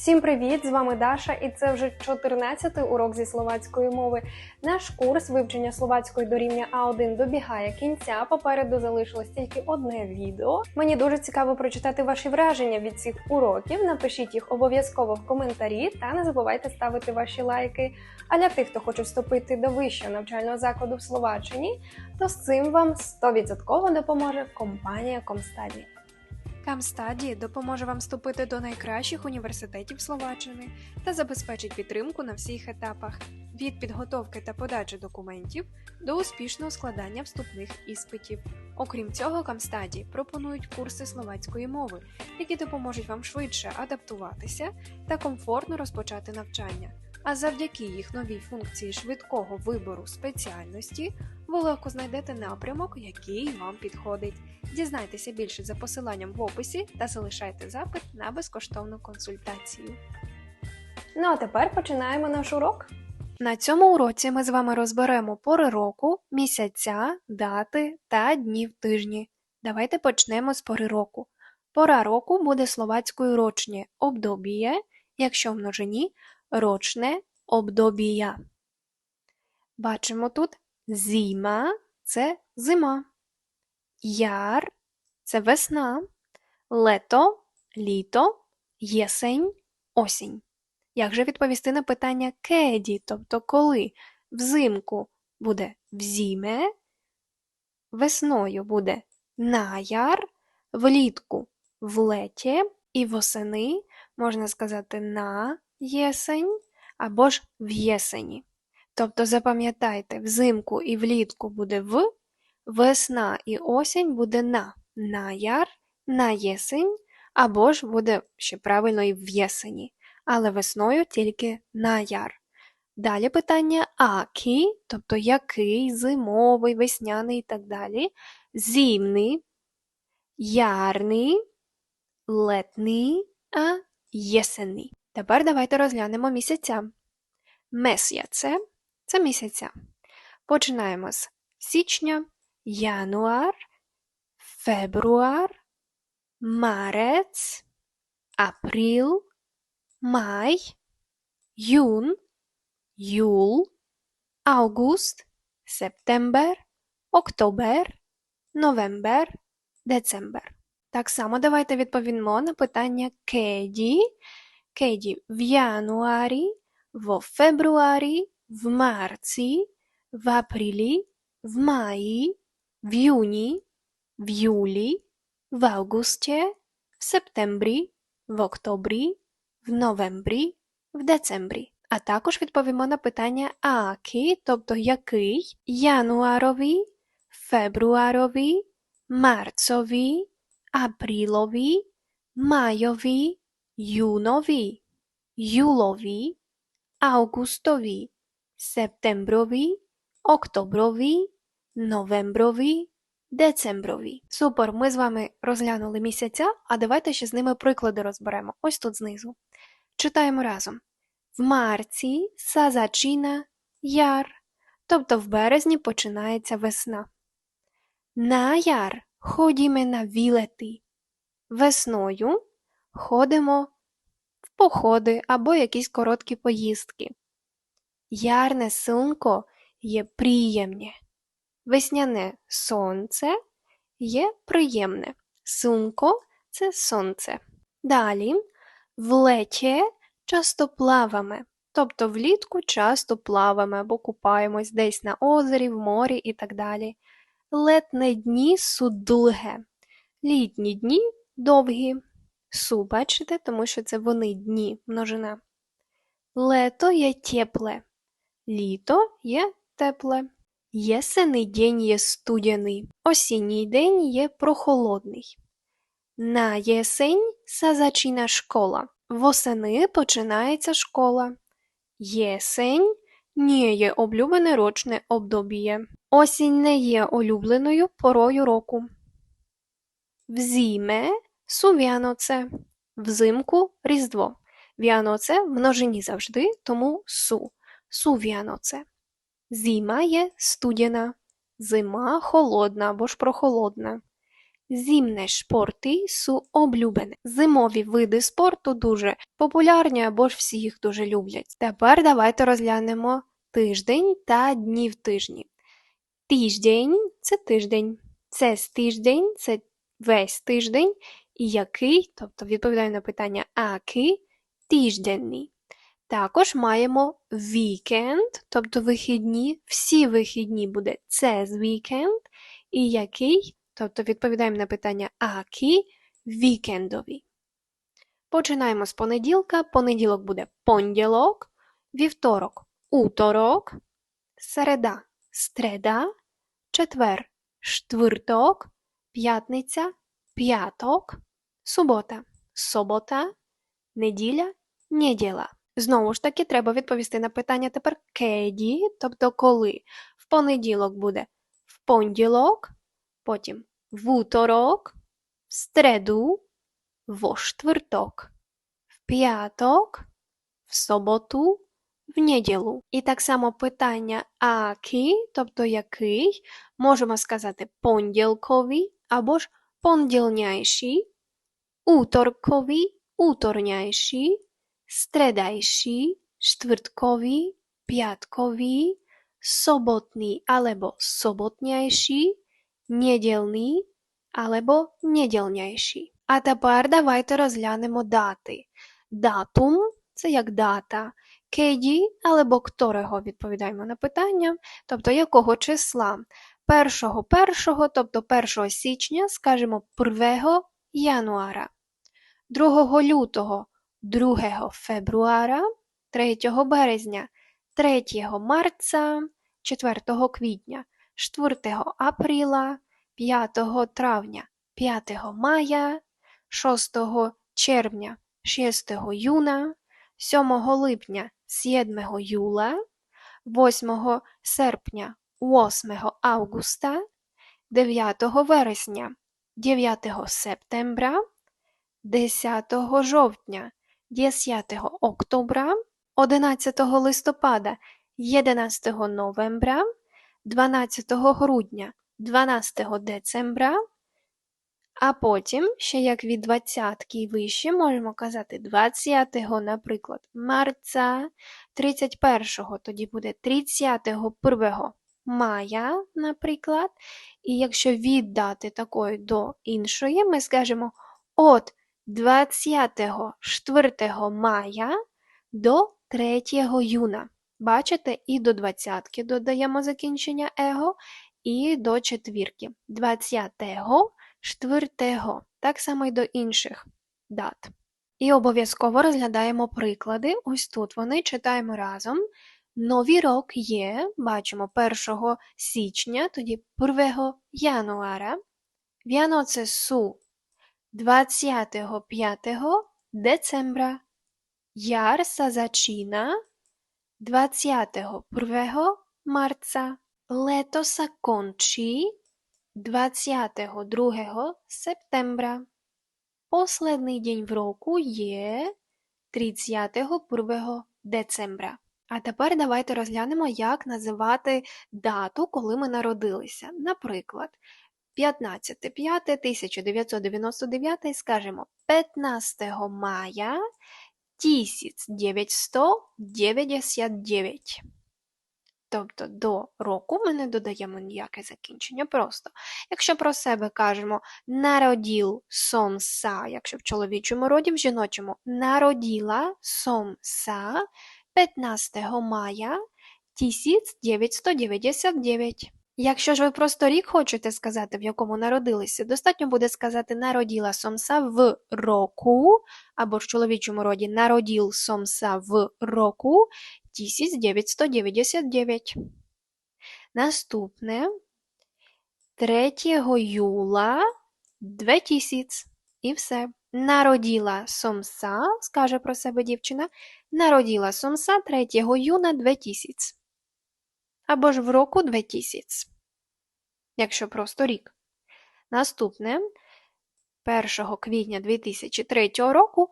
Всім привіт! З вами Даша, і це вже 14-й урок зі словацької мови. Наш курс вивчення словацької до рівня А1 добігає кінця. Попереду залишилось тільки одне відео. Мені дуже цікаво прочитати ваші враження від цих уроків. Напишіть їх обов'язково в коментарі та не забувайте ставити ваші лайки. А для тих, хто хоче вступити до вищого навчального закладу в Словаччині, то з цим вам 100% допоможе компанія Комстаді. Камстаді допоможе вам вступити до найкращих університетів Словаччини та забезпечить підтримку на всіх етапах від підготовки та подачі документів до успішного складання вступних іспитів. Окрім цього, Камстаді пропонують курси словацької мови, які допоможуть вам швидше адаптуватися та комфортно розпочати навчання. А завдяки їх новій функції швидкого вибору спеціальності ви легко знайдете напрямок, який вам підходить. Дізнайтеся більше за посиланням в описі та залишайте запит на безкоштовну консультацію. Ну а тепер починаємо наш урок. На цьому уроці ми з вами розберемо пори року, місяця, дати та дні в тижні. Давайте почнемо з пори року. Пора року буде словацькою рочнє обдобіє, якщо в множині рочне обдобія. Бачимо тут зима це зима, яр це весна, лето літо, єсень осінь. Як же відповісти на питання кеді, тобто коли взимку буде взіме, весною буде наяр, влітку в леті і восени можна сказати на єсень або ж в єсені. Тобто запам'ятайте, взимку і влітку буде в, весна і осінь буде на, наяр, на єсень, або ж буде ще правильно і в єсені але весною тільки на яр. Далі питання акі, тобто який, зимовий, весняний і так далі, зимний, ярний, летний, а єсенний. Тепер давайте розглянемо місяця. Месяце – це місяця. Починаємо з січня, януар, фебруар, марець, април, май, юн, юл, август, септембер, октобер, новембер, децембер. Так само давайте відповімо на питання кеді. Кеді в януарі, в фебруарі, в марці, в апрілі, в маї, в юні, в юлі, в августі, в септембрі, в октобрі, в новембрі, в децембрі. А також відповімо на питання акі, тобто який, януарові, фебруарові, марцові, апрілові, майові, юнові, юлові, августові, септемброві, октоброві, новемброві, децемброві. Супер, ми з вами розглянули місяця, а давайте ще з ними приклади розберемо. Ось тут знизу. Читаємо разом. В марці са зачина яр, тобто в березні починається весна. На яр ходімо на вілети. Весною ходимо в походи або якісь короткі поїздки. Ярне сонко є приємне. Весняне сонце є приємне. Сунко це сонце. Далі в леті часто плаваємо, тобто влітку часто плаваємо або купаємось десь на озері, в морі і так далі. Летне дні судулге. Літні дні довгі. Су, бачите, тому що це вони дні множина. Лето є тепле. Літо є тепле. Єсений день є студяний. Осінній день є прохолодний. На єсень се зачина школа. Восени починається школа. Єсень не є улюблене рочне обдобіє. Осінь не є улюбленою порою року. Взіме су вяноце. Взимку різдво. Вяноце множині завжди, тому су. Су вяноце. Зима є студяна. Зима холодна або ж прохолодна. Zimne шпорти су облюбене. Зимові види спорту дуже популярні або ж всі їх дуже люблять. Тепер давайте розглянемо тиждень та дні в тижні. Тиждень це тиждень. Це тиждень, це весь тиждень. Який, тобто відповідаю на питання акий, тижденний. Також маємо вікенд, тобто вихідні. Всі вихідні буде це з вікенд. І який, тобто відповідаємо на питання акі, вікендові. Починаємо з понеділка. Понеділок буде понеділок, вівторок уторок, середа стреда, четвер штвирток, п'ятниця п'яток, субота собота, неділя неділа. Знову ж таки, треба відповісти на питання тепер кеді, тобто коли. В понеділок буде в понеділок, потім в уторок, в середу, во штвирток, в п'яток, в суботу, в неділю. І так само питання акі, тобто який, можемо сказати понеділковий або ж понедільняйший, уторковий, уторняйший, стредайший, штвиртковий, п'ятковий, sobotný alebo sobotňajší, недільний або недільняйший. А тепер давайте розглянемо дати. Датум це як дата. Кеді або кторого відповідаємо на питання, тобто якого числа. Першого першого, тобто 1 січня, скажемо 1 януара, 2 лютого, 2 фебруара, 3 березня, 3 марця, 4 квітня, 4 априла, 5 травня, 5 мая, 6 червня, 6 юна, 7 липня, 7 юла, 8 серпня, 8 августа, 9 вересня, 9 септембра, 10 жовтня, 10 октября, 11 листопада, 11 новембра, 12 грудня, 12 децембра, а потім, ще як від двадцятки і вище, можемо казати 20-го, наприклад, марця, 31-го, тоді буде 31 мая, наприклад. І якщо від дати такої до іншої, ми скажемо от 24 мая до 3 юна. Бачите, і до двадцятки додаємо закінчення его, і до четвірки. 20-го, 4-го. Так само й до інших дат. І обов'язково розглядаємо приклади. Ось тут вони читаємо разом. Новий рок є, бачимо 1 січня, тоді 1 януара. В'яноце су 25 децембра. Яр са зачина 21 marca. Leto sa končí 22 septembra. Posledný deň в року є 31 децембра. А тепер давайте розглянемо, як називати дату, коли ми народилися. Наприклад, 15.05.1999 скажемо 15 мая 1999. Тобто до року ми не додаємо ніяке закінчення просто. Якщо про себе кажемо народіл сом са, якщо в чоловічому роді, в жіночому народіла сом са 15 мая 1999. Якщо ж ви просто рік хочете сказати, в якому народилися, достатньо буде сказати народіла сомса в року, або в чоловічому роді народіл сомса в року 1999. Наступне 3 юла 2000. І все. Народіла сомса, скаже про себе дівчина, народіла сомса 3 юна 2000. Або ж в року 2000. Якщо просто рік. Наступне 1 квітня 2003 року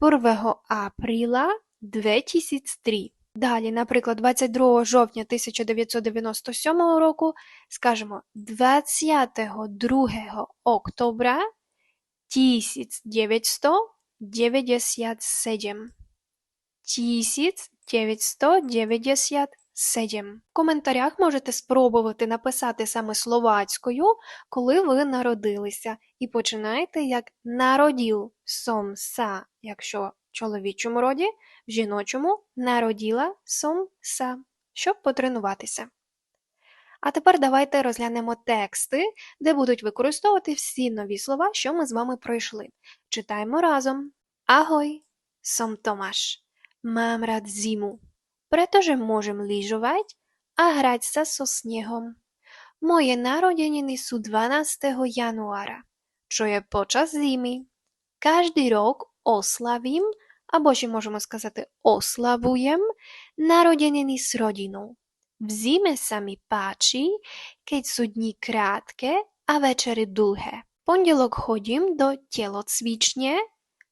1 априла 2003. Далі, наприклад, 22 жовтня 1997 року скажемо 22 октября 1997. 1997. В коментарях можете спробувати написати саме словацькою, коли ви народилися, і починайте як народіл сом са, якщо в чоловічому роді, в жіночому народіла сом са, щоб потренуватися. А тепер давайте розглянемо тексти, де будуть використовувати всі нові слова, що ми з вами пройшли. Читаємо разом. Агой, сом Томаш. Mám rád zimu, pretože môžem lyžovať a hrať sa so snehom. Moje narodeniny sú 12. januára, čo je počas zimy. Každý rok oslavím, або ще можемо сказати oslavujem, narodeniny s rodinou. V zime sa mi páči, keď sú dni krátke a večery dlhé. V pondelok chodím do telocvične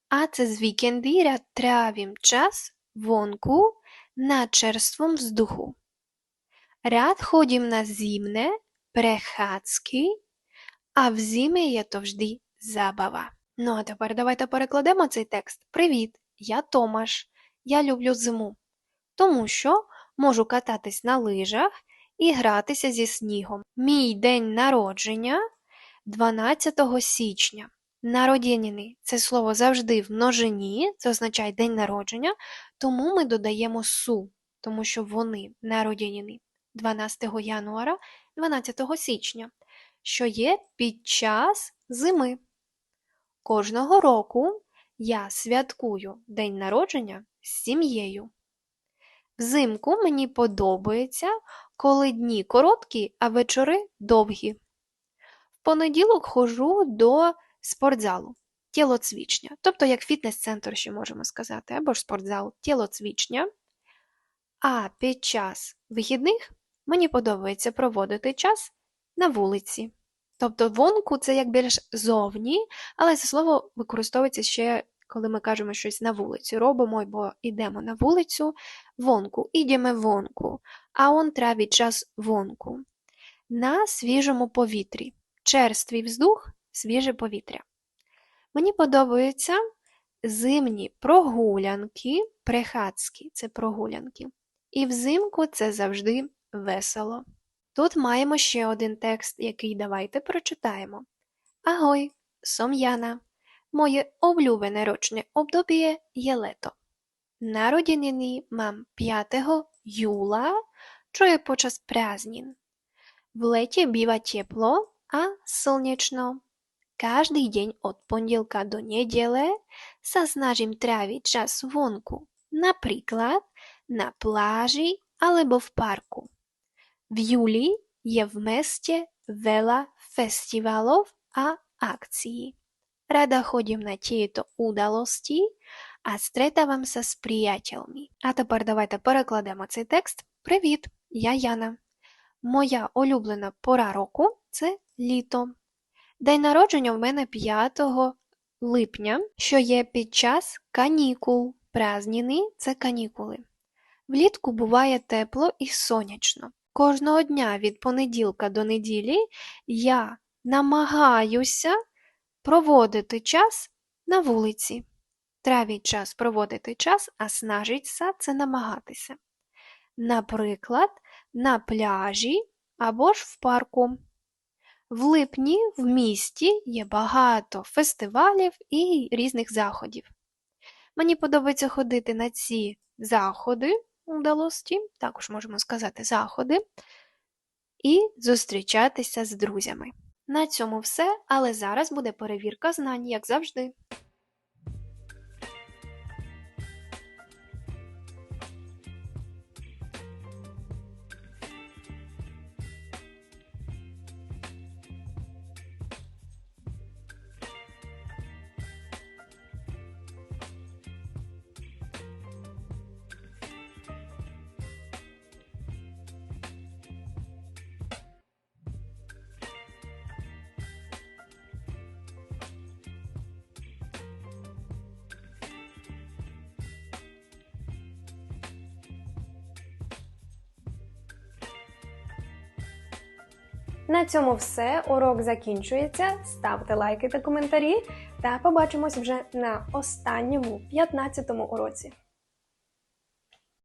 a cez víkendy rád trávim čas vonku na čerstvom vzduchu. Rád chodím na zimné prechádzky а в зимі є то вжди забава. Ну а тепер давайте перекладемо цей текст. Привіт, я Томаш. Я люблю зиму, тому що можу кататись на лижах і гратися зі снігом. Мій день народження 12 січня. Народєніни це слово завжди в множині, це означає день народження, тому ми додаємо су, тому що вони народєніни 12 януара, 12 січня, що є під час зими. Кожного року я святкую день народження з сім'єю. Взимку мені подобається, коли дні короткі, а вечори довгі. В понеділок ходжу до спортзалу, тілоцвічня, тобто як фітнес-центр, ще можемо сказати, або ж спортзал, тілоцвічня. А під час вихідних мені подобається проводити час на вулиці. Тобто вонку це як більш зовні, але це слово використовується ще, коли ми кажемо щось на вулиці. Робимо або йдемо на вулицю, вонку, ідемо вонку, а он травить час вонку. На свіжому повітрі. Черствий вздух, свіже повітря. Мені подобаються зимні прогулянки, прехацькі це прогулянки. І взимку це завжди весело. Тут маємо ще один текст, який давайте прочитаємо. Агой, сом Яна. Моє улюблене рочне обдобіє є лето. Народженiny mám 5. júla, čo je počas prázdnin. V lete býva teplo a slnečno. Každý deň od pondelka do nedele sa snažím tráviť čas vonku, napríklad na pláži alebo v parku. V júli je v meste veľa festivalov a akcií. Rada chodím на tieto udalosti а стретавам са з приятелями. А тепер давайте перекладемо цей текст. Привіт, я Яна. Моя улюблена пора року це літо. День народження в мене 5 липня, що є під час канікул. Праздніни це канікули. Влітку буває тепло і сонячно. Кожного дня від понеділка до неділі я намагаюся проводити час на вулиці. Травіть час проводити час, а снажиться це намагатися. Наприклад, на пляжі або ж в парку. В липні в місті є багато фестивалів і різних заходів. Мені подобається ходити на ці заходи удалості, також можемо сказати заходи, і зустрічатися з друзями. На цьому все, але зараз буде перевірка знань, як завжди. На цьому все. Урок закінчується. Ставте лайки та коментарі. Та побачимось вже на останньому 15-му уроці.